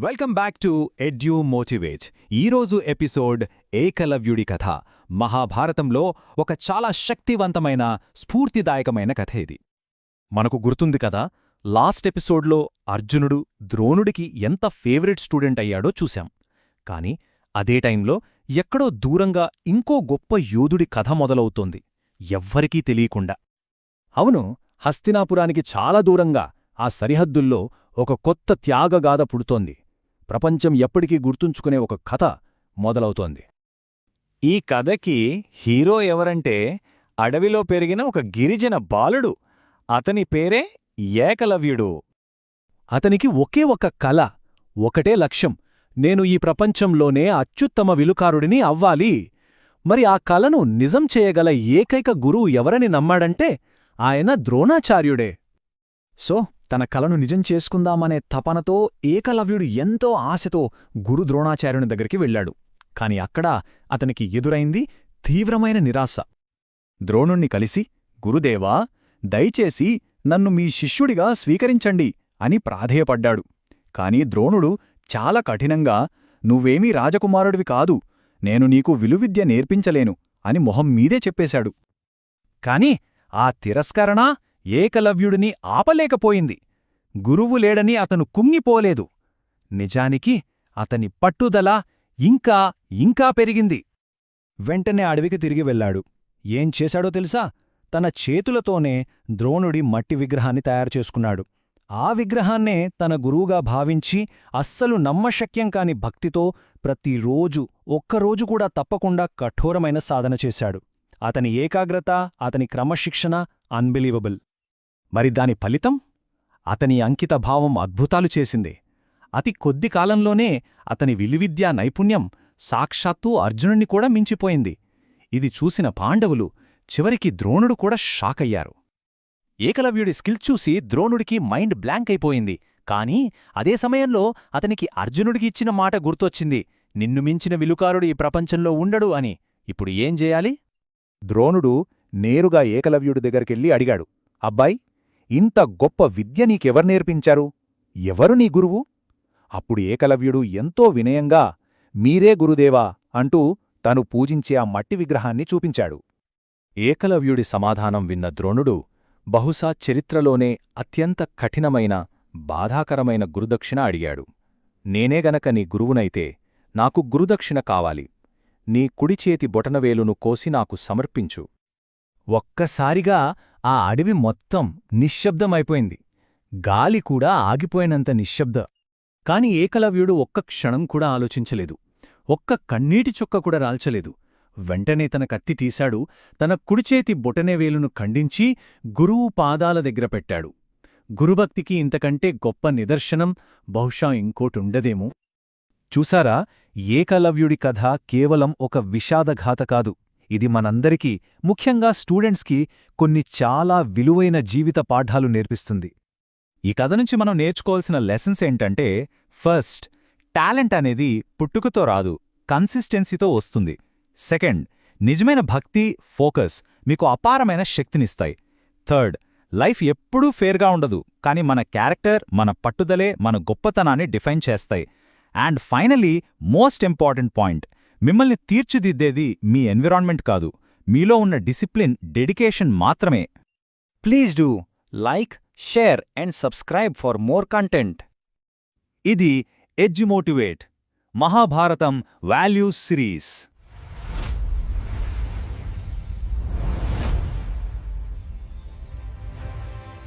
Welcome back to edu motivate. ఈరోజు episode ఏకలవ్యుడి కథ. మహాభారతంలో ఒక చాలా శక్తివంతమైన స్ఫూర్తిదాయకమైన కథ ఇది. మనకు గుర్తుంది కదా లాస్ట్ ఎపిసోడ్లో అర్జునుడు ద్రోణుడికి ఎంత ఫేవరెట్ స్టూడెంట్ అయ్యాడో చూశాం. కాని అదే టైంలో ఎక్కడో దూరంగా ఇంకో గొప్ప యోధుడి కథ మొదలవుతోంది. ఎవ్వరికీ తెలియకుండా. అవును హస్తినాపురానికి చాలా దూరంగా ఆ సరిహద్దుల్లో ఒక కొత్త త్యాగగాథ పుడుతోంది. ప్రపంచం ఎప్పటికీ గుర్తుంచుకునే ఒక కథ మొదలవుతోంది. ఈ కథకి హీరో ఎవరంటే అడవిలో పెరిగిన ఒక గిరిజన బాలుడు. అతని పేరే ఏకలవ్యుడు. అతనికి ఒకే ఒక కల ఒకటే లక్ష్యం. నేను ఈ ప్రపంచంలోనే అత్యుత్తమ విలుకారుడిని అవ్వాలి. మరి ఆ కలను నిజం చేయగల ఏకైక గురువు ఎవరని నమ్మాడంటే ఆయన ద్రోణాచార్యుడే. సో తన కలను నిజం చేసుకుందామనే తపనతో ఏకలవ్యుడు ఎంతో ఆశతో గురు ద్రోణాచార్యుని దగ్గరికి వెళ్ళాడు. కాని అక్కడ అతనికి ఎదురైంది తీవ్రమైన నిరాశ. ద్రోణుణ్ణి కలిసి గురుదేవా దయచేసి నన్ను మీ శిష్యుడిగా స్వీకరించండి అని ప్రాధేయపడ్డాడు. కాని ద్రోణుడు చాలా కఠినంగా నువ్వేమీ రాజకుమారుడివి కాదు నేను నీకు విలువిద్య నేర్పించలేను అని మొహం మీదే చెప్పేశాడు. కాని ఆ తిరస్కరణ ఏకలవ్యుడిని ఆపలేకపోయింది. గురువు లేడని అతను కుంగిపోలేదు. నిజానికి అతని పట్టుదల ఇంకా ఇంకా పెరిగింది. వెంటనే అడవికి తిరిగి వెళ్ళాడు. ఏం చేశాడో తెలుసా? తన చేతులతోనే ద్రోణుడి మట్టి విగ్రహాన్ని తయారు చేసుకున్నాడు. ఆ విగ్రహాన్నే తన గురువుగా భావించి అస్సలు నమ్మశక్యం కాని భక్తితో ప్రతిరోజు ఒక్కరోజు కూడా తప్పకుండా కఠోరమైన సాధన చేశాడు. అతని ఏకాగ్రత అతని క్రమశిక్షణ అన్బిలీవబుల్ మరి దాని ఫలితం? అతని అంకితభావం అద్భుతాలు చేసింది. అతి కొద్ది కాలంలోనే అతని విలువిద్యా నైపుణ్యం సాక్షాత్తూ అర్జునుణ్ణి కూడా మించిపోయింది. ఇది చూసిన పాండవులు చివరికి ద్రోణుడు కూడా షాకయ్యారు. ఏకలవ్యుడి స్కిల్ చూసి ద్రోణుడికి మైండ్ బ్లాంక్ అయిపోయింది. కాని అదే సమయంలో అతనికి అర్జునుడికి ఇచ్చిన మాట గుర్తొచ్చింది. నిన్ను మించిన విలుకారుడు ఈ ప్రపంచంలో ఉండడు అని. ఇప్పుడు ఏం చేయాలి? ద్రోణుడు నేరుగా ఏకలవ్యుడి దగ్గరికెళ్ళి అడిగాడు. అబ్బాయి ఇంత గొప్ప విద్య నీకెవరు నేర్పించారు? ఎవరు నీ గురువు? అప్పుడు ఏకలవ్యుడు ఎంతో వినయంగా మీరే గురుదేవా అంటూ తను పూజించే ఆ మట్టి విగ్రహాన్ని చూపించాడు. ఏకలవ్యుడి సమాధానం విన్న ద్రోణుడు బహుశా చరిత్రలోనే అత్యంత కఠినమైన బాధాకరమైన గురుదక్షిణ అడిగాడు. నేనే గనక నీ గురువునైతే నాకు గురుదక్షిణ కావాలి. నీ కుడిచేతి బొటనవేలును కోసి నాకు సమర్పించు. ఒక్కసారిగా ఆ అడవి మొత్తం నిశ్శబ్దమైపోయింది. గాలి కూడా ఆగిపోయినంత నిశ్శబ్ద. కాని ఏకలవ్యుడు ఒక్క క్షణం కూడా ఆలోచించలేదు. ఒక్క కన్నీటి చుక్క కూడా రాల్చలేదు. వెంటనే తన కత్తి తీశాడు. తన కుడిచేతి బొటనేవేలును ఖండించి గురువు పాదాల దగ్గర పెట్టాడు. గురుభక్తికి ఇంతకంటే గొప్ప నిదర్శనం బహుశా ఇంకోటుండదేమో. చూసారా? ఏకలవ్యుడి కథ కేవలం ఒక విషాదఘాత కాదు. ఇది మనందరికీ ముఖ్యంగా స్టూడెంట్స్కి కొన్ని చాలా విలువైన జీవిత పాఠాలు నేర్పిస్తుంది. ఈ కథ నుంచి మనం నేర్చుకోవాల్సిన లెసన్స్ ఏంటంటే ఫస్ట్ టాలెంట్ అనేది పుట్టుకతో రాదు కన్సిస్టెన్సీతో వస్తుంది. సెకండ్ నిజమైన భక్తి ఫోకస్ మీకు అపారమైన శక్తినిస్తాయి. థర్డ్ లైఫ్ ఎప్పుడూ ఫేర్గా ఉండదు కానీ మన క్యారెక్టర్ మన పట్టుదలే మన గొప్పతనాన్ని డిఫైన్ చేస్తాయి. And finally most important point మిమ్మల్ని తీర్చిదిద్దేది మీ ఎన్విరాన్మెంట్ కాదు. మీలో ఉన్న డిసిప్లిన్ డెడికేషన్ మాత్రమే. Please do like share and subscribe for more content. ఇది ఎడ్యుమోటివేట్ మహాభారతం వాల్యూస్ సిరీస్.